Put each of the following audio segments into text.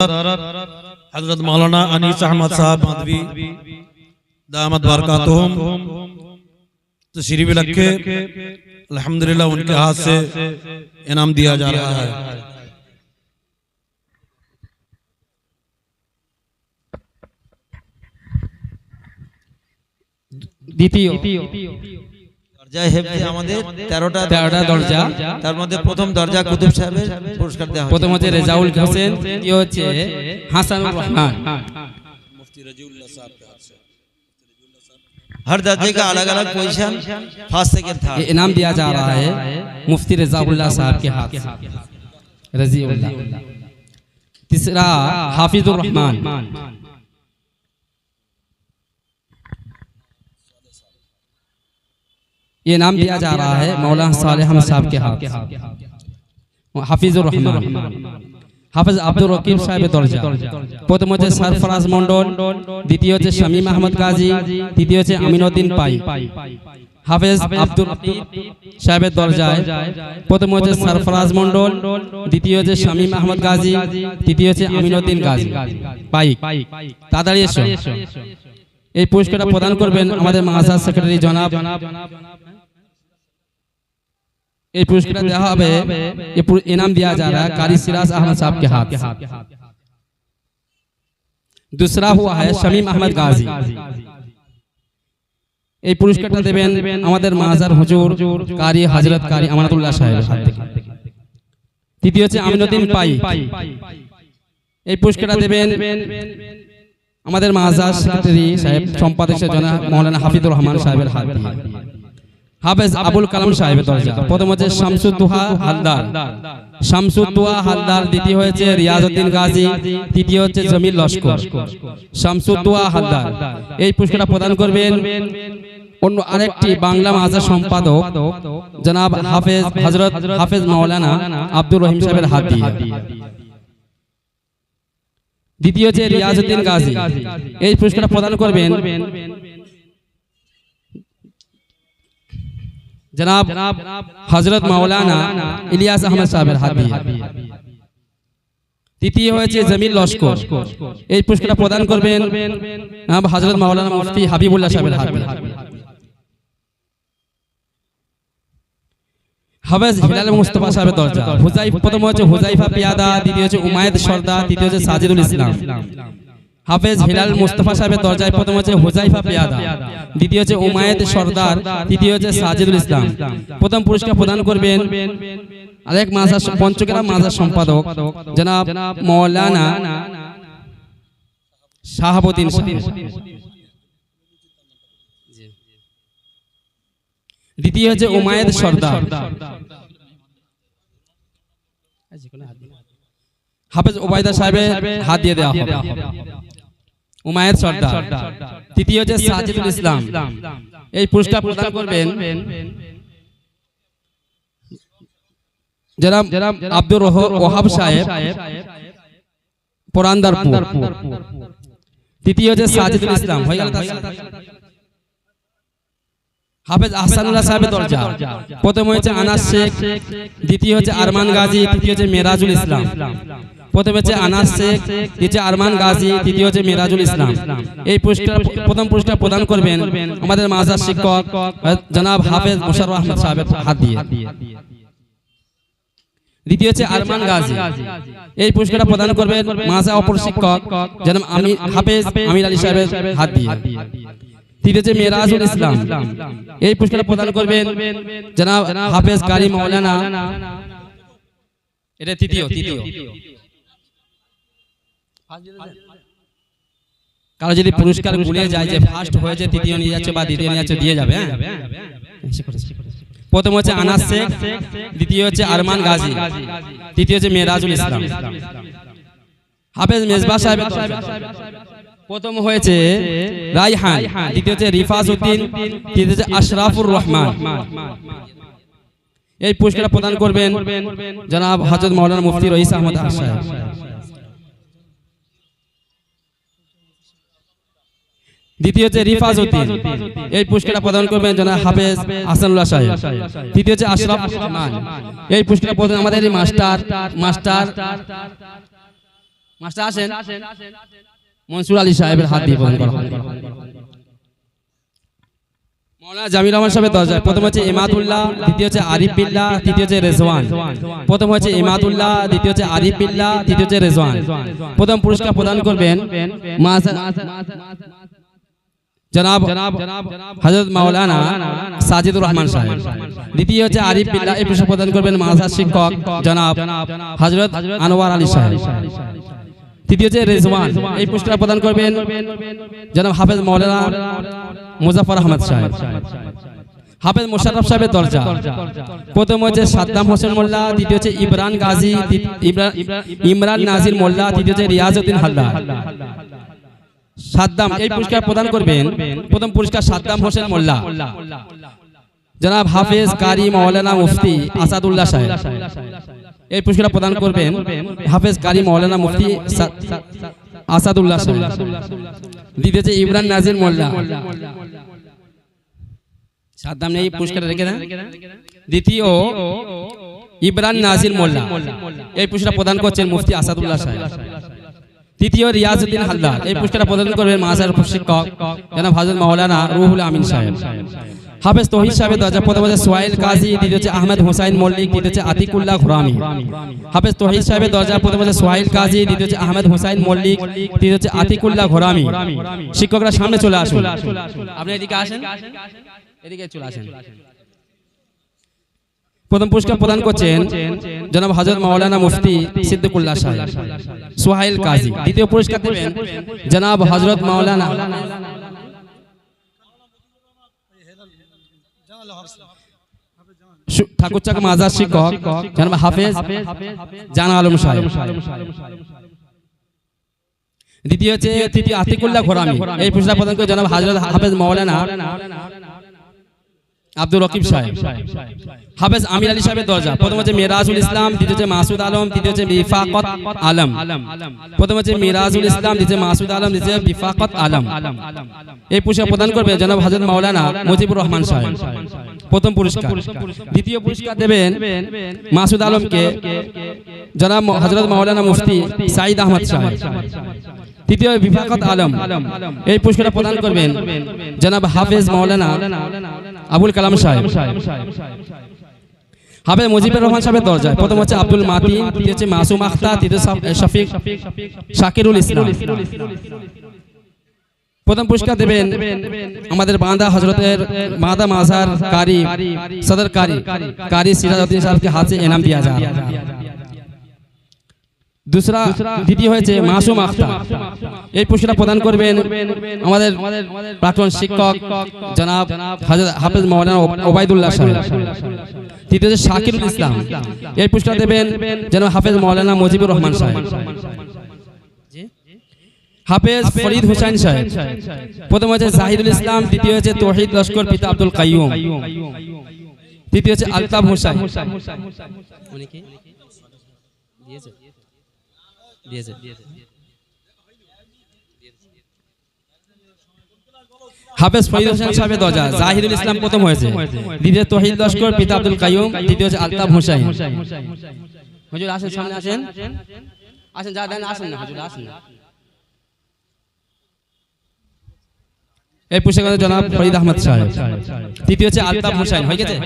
हज़रत मौलाना अनीस अहमद साहब माधवी, दामद बारका तो तशरीफ़ रखे, अल्हम्दुलिल्लाह उनके हाथ से इनाम दिया जा रहा है। द्वितीय। দরজায় হেফজে আমাদের তেরোটা তেরোটা দরজা তার মধ্যে প্রথম দরজা কুতুব সাহেবের পুরস্কার দেওয়া প্রথম হচ্ছে রেজাউল হোসেন দ্বিতীয় হচ্ছে হাসানুর রহমান हर दर्जे का अलग अलग पोजीशन फर्स्ट सेकंड था ये इनाम दिया जा रहा है मुफ्ती रजाउल्लाह साहब के हाथ से रजीउल्लाह तीसरा हाफिजुर रहमान ये इनाम दिया जा रहा है मौलाना सालेह अहमद साहब के हाथ से হাফিজুর রহমান হাফিজ আব্দুর রকিব সাহেবের দরজা প্রথম হচ্ছে সরফরাজ মন্ডল দ্বিতীয় হচ্ছে শামীম আহমদ গাজী তৃতীয় হচ্ছে আমিনুদ্দিন পাই হাফেজ আব্দুর রকিব সাহেবের দরজায় প্রথম হচ্ছে সরফরাজ মন্ডল দ্বিতীয় হচ্ছে শামীম আহমদ গাজী তৃতীয় হচ্ছে আমিনুদ্দিন গাজী পাই তাড়াতাড়ি এসো এই পুরস্কারটা প্রদান করবেন আমাদের মাহাজার সেক্রেটারি জনাব এই पुरस्कार দেওয়া হবে ये पुर- इनाम दिया जा रहा है कारी सिराज अहमद साहब के हाथ से। दूसरा हुआ है शमीम अहमद गाजी এই পুরস্কারটা দেবেন আমাদের মাজার হুজুর কারি হযরত কারি আমানাতুল্লাহ সাহেবের হাত থেকে তৃতীয় হচ্ছে আমিনুদ্দিন পাই এই পুরস্কারটা দেবেন আমাদের মাজার সেক্রেটারি সাহেব সম্পাদক জনাব মাওলানা হাফিজুর রহমান সাহেবের হাত দিয়ে হাফেজ আবুল কালাম সাহেবের দরজা। প্রথম হচ্ছে শামসুদ্দোহা হালদার। শামসুদ্দোহা হালদার দ্বিতীয় হয়েছে রিয়াজউদ্দিন গাজী। তৃতীয় হচ্ছে জমির লস্কর। শামসুদ্দোহা হালদার। এই পুরস্কারটা প্রদান করবেন অন্য আরেকটি বাংলা মাজার সম্পাদক জনাব হাফেজ হযরত হাফেজ মাওলানা আব্দুর রহিম সাহেবের হাত দিয়ে। দ্বিতীয় হচ্ছে রিয়াজউদ্দিন গাজী। এই পুরস্কারটা প্রদান করবেন জনাব হজরত মাওলানা ইলিয়াস আহমদ সাহেবের হাত দিয়ে। তৃতীয় হয়েছে জমির লস্কর। এই পুরস্কারটা প্রদান করবেন হজরত মাওলানা মুফতি হাবিবুল্লাহ সাহেবের হাত দিয়ে। হাফেজ হিলাল মুস্তফা সাহেবের দরজা। হুজাই প্রথম হচ্ছে হুজাইফা পিয়াদা দ্বিতীয় হচ্ছে উমায়েদ সর্দার তৃতীয় হচ্ছে সাজিদুল ইসলাম। হাফেজ হিলাল মুস্তফা সাহেবের দরজায় প্রথম হচ্ছে হুজাইফা পিয়াদা। দ্বিতীয় হচ্ছে উমায়েদ সর্দার। তৃতীয় হচ্ছে সাজিদুল ইসলাম। প্রথম পুরস্কার প্রদান করবেন আরেক মাজার পঞ্চগ্রাম মাজার সম্পাদক জনাব মৌলানা শাহাবুদ্দিন দ্বিতীয় হচ্ছে উমায়েদ সর্দার। হাফেজ ওবায়দা সাহেবের হাত দিয়ে দেওয়া হবে। উমায়েদ সর্দার। তৃতীয় হচ্ছে সাজিদুল ইসলাম। এই পুরস্কার প্রদান করবেন জনাব আব্দুর ওহাব সাহেব পোরান্দারপুর তৃতীয় হচ্ছে সাজিদুল ইসলাম হয়ে গেল হাফেজ আহসানুল্লাহ সাহেবের দরজা। প্রথম হচ্ছে আনাস শেখ দ্বিতীয় হচ্ছে আরমান গাজী তৃতীয় হচ্ছে মেরাজুল ইসলাম। প্রথম হচ্ছে আনাস শেখ দ্বিতীয় আরমান গাজী তৃতীয় হচ্ছে মেরাজুল ইসলাম। এই পুরস্কার প্রথম পুরস্কার প্রদান করবেন আমাদের মাজার শিক্ষক জনাব হাফেজ মুশারফ আহমদ সাহেবের হাত দিয়ে। দ্বিতীয় হচ্ছে আরমান গাজী। এই পুরস্কারটা প্রদান করবেন মাঝা অপর শিক্ষক জনাব আমি হাফেজ আমির আলী সাহেবের হাত দিয়ে। তৃতীয় হচ্ছে মেরাজুল ইসলাম। এই পুরস্কার প্রদান করবেন জনাব হাফেজ কারি মৌলানা। এটা তৃতীয়। তৃতীয়। কারও যদি পুরস্কার গুলিয়ে যায় যে ফার্স্ট হয়েছে তৃতীয় নিয়ে যাচ্ছে বা দ্বিতীয় নিয়ে যাচ্ছে দিয়ে যাবে হ্যাঁ? প্রথম হচ্ছে আনাস শেখ দ্বিতীয় হচ্ছে আরমান গাজী তৃতীয় হচ্ছে মেরাজুল ইসলাম। হাফেজ মেজবা সাহেব প্রথম হয়েছে রাইহান দ্বিতীয় হচ্ছে রিফাজ উদ্দিন তৃতীয় হচ্ছে আশরাফুর রহমান। এই পুরস্কার প্রদান করবেন জনাব হজরত মৌলানা মুফতি রহিস আহমদ সাহেব দ্বিতীয় হচ্ছে রিফাজ উদ্দিন এই পুরস্কারটা প্রদান করবেন জনাব হাফেজ হাসানুল্লাহ সাহেব। তৃতীয় হচ্ছে আশরাফ রহমান এই পুরস্কার প্রদান আমাদের মাস্টার মাস্টার মাস্টার আসেন। মনসুর আলী সাহেবের হাত দিয়ে প্রদান করা। মৌলানা জামির রহমান সাহেবের দরজায়। প্রথম হচ্ছে ইমাদুল্লাহ দ্বিতীয় হচ্ছে আরিফ বিল্লাহ তৃতীয় হচ্ছে রেজওয়ান। প্রথম হচ্ছে ইমাদুল্লাহ দ্বিতীয় হচ্ছে আরিফ বিল্লাহ তৃতীয় হচ্ছে রেজওয়ান। প্রথম পুরস্কার প্রদান করবেন মাস- জনাব হযরত মাওলানা সাজিদুর রহমান সাহেব। দ্বিতীয় হচ্ছে আরিফ বিল্লাহ এই পুরস্কার প্রদান করবেন মাদ্রাসার শিক্ষক জনাব হযরত আনোয়ার আলী সাহেব। তৃতীয় হচ্ছে রেজওয়ান এই পুরস্কার প্রদান করবেন জনাব হাফেজ মাওলানা মুজাফর আহমদ সাহেব। হাফেজ মোশাররফ সাহেবের দরজা। প্রথম হচ্ছে সাদ্দাম হোসেন মোল্লা দ্বিতীয় হচ্ছে ইমরান গাজী ইমরান নাজির মোল্লা তৃতীয় হচ্ছে রিয়াজউদ্দিন হালদার। সাদ্দাম এই পুরস্কার প্রদান করবেন। প্রথম পুরস্কার সাদ্দাম হোসেন মোল্লা। জনাব হাফেজ কারি মাওলানা মুফতি আসাদুল্লাহ সাহেব। এই পুরস্কার প্রদান করবেন হাফেজ কারি মাওলানা মুফতি আসাদুল্লাহ সাহেব। হচ্ছে ইমরান নাজির মোল্লা। সাদ্দাম নেই পুরস্কার রেখে দেন। দ্বিতীয় ইমরান নাজির মোল্লা। এই পুরস্কার প্রদান করছেন মুফতি আসাদুল্লাহ সাহেব। তৃতীয় রিয়াজউদ্দিন হালদার। এই পুরস্কার প্রদান করবেন মাসার প্রশিক্ষক যেন হাজর মাওলানা রুহুল আমিন সাহেব। হাফেজ তহিদ সাহেবের দরজা প্রথম হচ্ছে সোয়াইল কাজী, দ্বিতীয় হচ্ছে আহমেদ হোসাইন মল্লিক, তৃতীয় হচ্ছে আতিকুল্লাহ ঘুরামি। হাফেজ তহিদ সাহেবের দরজা প্রথম হচ্ছে সোহাইল কাজী, দ্বিতীয় হচ্ছে আহমেদ হোসাইন মল্লিক, তৃতীয় হচ্ছে আতিকুল্লাহ ঘোরামি। শিক্ষকরা সামনে চলে আসুন। আপনি এদিকে আসেন। এদিকে চলে আসেন। প্রথম পুরস্কার প্রদান করছেন জনাব হযরত মাওলানা মুফতি সিদ্দিকুল্লাহ সাহেব। সোহাইল কাজী। দ্বিতীয় পুরস্কার দেবেন জনাব হযরত মাওলানা ঠাকুরচাক মাজার শিক্ষক জনাব হাফেজ জানা আলম সাহেব। দ্বিতীয় হচ্ছে তৃতীয় আতিকুল্লাহ ঘোরামি। এই পুরস্কার প্রদান করে জনাব হাজরত হাফেজ মাওলানা আব্দুর রকিব সাহেব। হাফেজ আমির আলী সাহেবের দরজা। প্রথম হচ্ছে মিরাজুল ইসলাম দ্বিতীয় হচ্ছে মাসুদ আলম তৃতীয় হচ্ছে বিফাকত আলম। প্রথম হচ্ছে মিরাজুল ইসলাম দ্বিতীয় মাসুদ আলম দ্বিতীয় বিফাকত আলম। এই পুরস্কার প্রদান করবে জনাব হাজরত মাওলানা মুজিবুর রহমান সাহেব। প্রথম পুরস্কার। দ্বিতীয় পুরস্কার দেবেন মাসুদ আলমকে জনাব হজরত মাওলানা মুফতি সাইদ আহমদ সাহেব। তৃতীয় বিফাকত আলম। এই পুরস্কার প্রদান করবেন জনাব হাফেজ মাওলানা আবুল কালাম সাহেব। হাফেজ মুজিবুর রহমান সাহেবের দরজায়। প্রথম হচ্ছে আব্দুল মাতিন তৃতীয় হচ্ছে মাসুম আখতার তৃতীয় শফিক শাকিরুল ইসলাম। প্রথম পুরস্কার দেবেন আমাদের বাঁধা হজরতের বাঁধা মাজার কারি সদর কারি কারি সিরাজউদ্দিন সাহেবকে হাতে এনাম দিয়া যায় দুসরা দ্বিতীয় হয়েছে মাসুম আখতার। এই পুরস্কার প্রদান করবেন আমাদের প্রাক্তন শিক্ষক জনাব হাফেজ মাওলানা ওবাইদুল্লাহ সাহেব। তৃতীয় শাকিরুল ইসলাম। এই পুরস্কার দেবেন জনাব হাফেজ মাওলানা মুজিবুর রহমান সাহেব। হাফেজ ফরিদ হুসাইন সাহেব। প্রথম হচ্ছে জাহিদুল ইসলাম দ্বিতীয় হচ্ছে তৌহিদ লস্কর পিতা আব্দুল কাইয়ুম। তৃতীয় হচ্ছে আলতাফ হোসেন উনি দিয়েছে। দিয়েছে। হাফেজ ফরিদ হোসেন সাহেবের দরজা, জাহিদুল ইসলাম প্রথম হয়েছে। দ্বিতীয় তহিদ লস্কর, পিতা আব্দুল কাইয়ুম তৃতীয় হচ্ছে আলতাফ হোসেন হুজুর, আসেন, সামনে আসেন। আসেন, যা দেন, আসেন না, হুজুর, আসেন না। এই পুরস্কার জনাব ফরিদ আহমদ সাহেব। তৃতীয় হচ্ছে আলতাফ হোসেন হয়ে গেছে?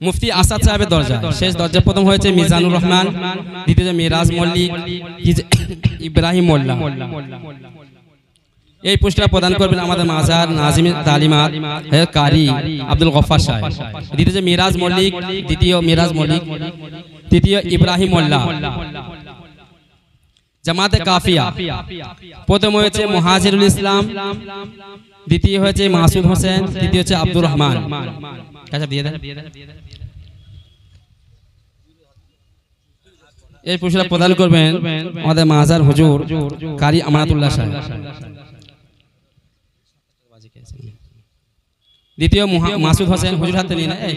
মুফতি আসাদ সাহেবের দরজা, শেষ দরজা প্রথম হয়েছে মিজানুর রহমান, দ্বিতীয় মিরাজ মল্লিক ইব্রাহিম মোল্লা। এই পুরস্কার প্রদান করবেন আমাদের মাজার নাজিম তালিমাত কারি আব্দুল গফফার সাহেব। দ্বিতীয় মিরাজ মল্লিক দ্বিতীয় মিরাজ মল্লিক তৃতীয় ইব্রাহিম মোল্লা। জামাতে কাফিয়া। প্রথম হয়েছে মুহাজিরুল ইসলাম। দ্বিতীয় হয়েছে মাসুদ হোসেন। তৃতীয় হচ্ছে আব্দুর রহমান। দিয়ে দেন। এই পুরস্কার প্রদান করবেন আমাদের মাজার হুজুর কারি আমানাতুল্লাহ সাহেব। দ্বিতীয় মাসুদ হোসেন হুজুর হাতে নিয়ে নেয়।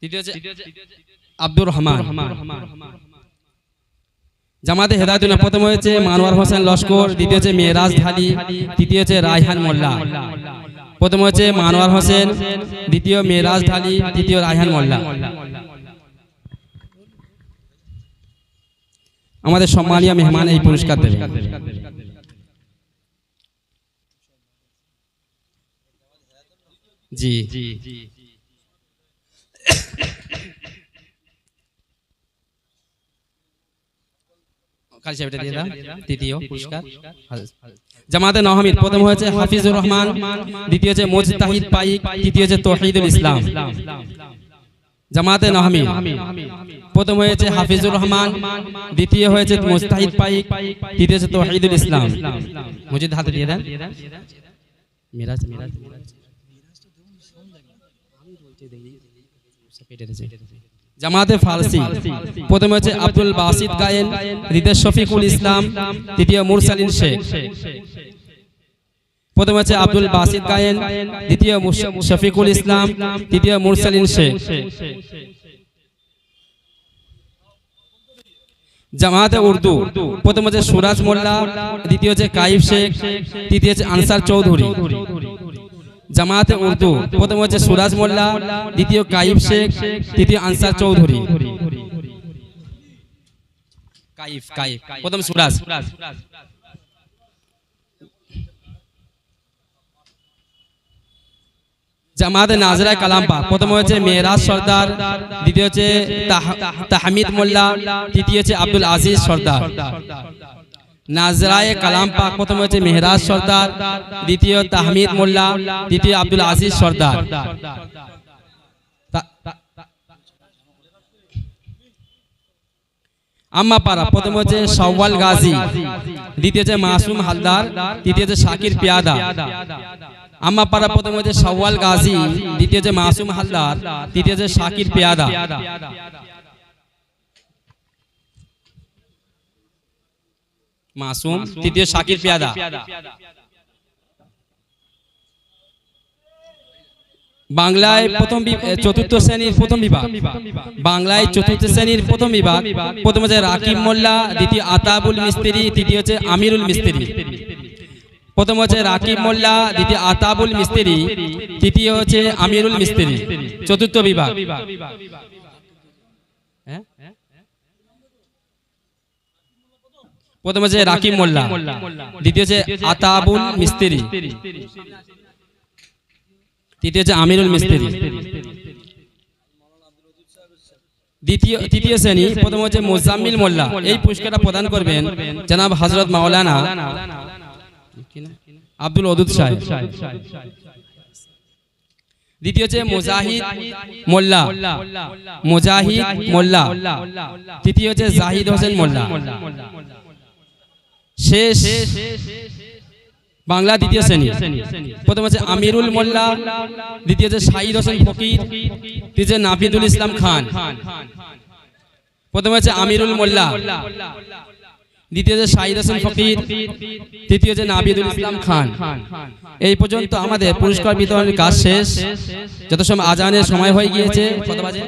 তৃতীয় হচ্ছে আব্দুর রহমান। জামাতে হেদায়তুল্লাহ প্রথম হয়েছে মানোয়ার হোসেন লস্কর দ্বিতীয় হচ্ছে মেয়েরাজ ঢালি তৃতীয় হচ্ছে রায়হান মোল্লা। প্রথম হচ্ছে মানোয়ার হোসেন দ্বিতীয় মেয়েরাজ ঢালি তৃতীয় রায়হান মোল্লা। আমাদের সম্মানীয় মেহমান এই পুরস্কার দেবে। জি। তৃতীয় পুরস্কার। জামাতে নহামিদ প্রথম হয়েছে হাফিজুর রহমান। দ্বিতীয় হচ্ছে মোজতাহিদ পাইক। তৃতীয় হচ্ছে তৌহিদুল ইসলাম। জামাতে নহামিদ প্রথম হয়েছে হাফিজুর রহমান। দ্বিতীয় হয়েছে মোজতাহিদ পাইক। তৃতীয় হচ্ছে তৌহিদুল ইসলাম। মজিদ হাতে দিয়ে দেন। মিরাজ মিরাজ। জামাতে ফারসি। প্রথমে হচ্ছে আব্দুল বাসিদ গায়েন দ্বিতীয় শফিকুল ইসলাম তৃতীয় মুরসালিন শেখ। প্রথম হচ্ছে আব্দুল বাসিদ গায়েন, দ্বিতীয় শফিকুল ইসলাম তৃতীয় মুরসালিন শেখ। জামাতে উর্দু। প্রথম হচ্ছে সুরাজ মোল্লা, দ্বিতীয় হচ্ছে কাইফ শেখ, তৃতীয় হচ্ছে আনসার চৌধুরী। জামাতে উর্দু। প্রথম হচ্ছে সুরাজ মোল্লা, দ্বিতীয় কাইফ শেখ, তৃতীয় আনসার চৌধুরী। প্রথম জামাতে নাজরা কালাম্পা প্রথম হচ্ছে মেহরাজ সর্দার, দ্বিতীয় হচ্ছে তাহ- তাহমিদ মোল্লা, তৃতীয় হচ্ছে আব্দুল আজিজ সর্দার। নাজরায়ে কালাম পাক প্রথম হচ্ছে মেহরাজ সর্দার দ্বিতীয় তাহমিদ মোল্লা তৃতীয় আব্দুল আজিজ সর্দার। তা- আম্মা পাড়া প্রথম হচ্ছে সওয়াল গাজী দ্বিতীয় হচ্ছে মাসুম হালদার তৃতীয় হচ্ছে শাকির পিয়াদা। আম্মা পাড়া প্রথম হচ্ছে সওয়াল গাজী দ্বিতীয় হচ্ছে মাসুম হালদার তৃতীয় হচ্ছে শাকির পিয়াদা। মাসুম তৃতীয় শাকির পিয়াদা। বাংলায় প্রথম চতুর্থ শ্রেণির প্রথম বিভাগ। বাংলায় চতুর্থ শ্রেণির প্রথম বিভাগ। প্রথম হচ্ছে রাকিব মোল্লা দ্বিতীয় আতাবুল মিস্ত্রি তৃতীয় হচ্ছে আমিরুল মিস্ত্রি। প্রথম হচ্ছে রাকিব মোল্লা দ্বিতীয় আতাবুল মিস্ত্রি তৃতীয় হচ্ছে আমিরুল মিস্ত্রি চতুর্থ বিভাগ হ্যাঁ? প্রথম হচ্ছে রাকিব মোল্লা দ্বিতীয় হচ্ছে আতাবুল মিস্ত্রি। তৃতীয় হচ্ছে আমিরুল মিস্ত্রি। দ্বিতীয় তৃতীয় শ্রেণি প্রথম হচ্ছে মোজাম্মিল মোল্লা। এই পুরস্কারটা প্রদান করবেন জনাব হজরত মাওলানা আব্দুল সাহেব। দ্বিতীয় হচ্ছে মুজাহিদ মোল্লা। মুজাহিদ মোল্লা। তৃতীয় হচ্ছে জাহিদ হোসেন মোল্লা। শেষ। বাংলা দ্বিতীয় শ্রেণি প্রথম আছে আমিরুল মোল্লা, দ্বিতীয় হচ্ছে শাহিদ হোসেন ফকির, তৃতীয় নাফিদুল ইসলাম খান। প্রথম আছে আমিরুল মোল্লা, দ্বিতীয় হচ্ছে শাহিদ হোসেন ফকির, তৃতীয় হচ্ছে নাবিদুল ইসলাম খান। এই পর্যন্ত আমাদের পুরস্কার বিতরণের কাজ শেষ। যত সময় আজানের সময় হয়ে গিয়েছে, কত বাজে?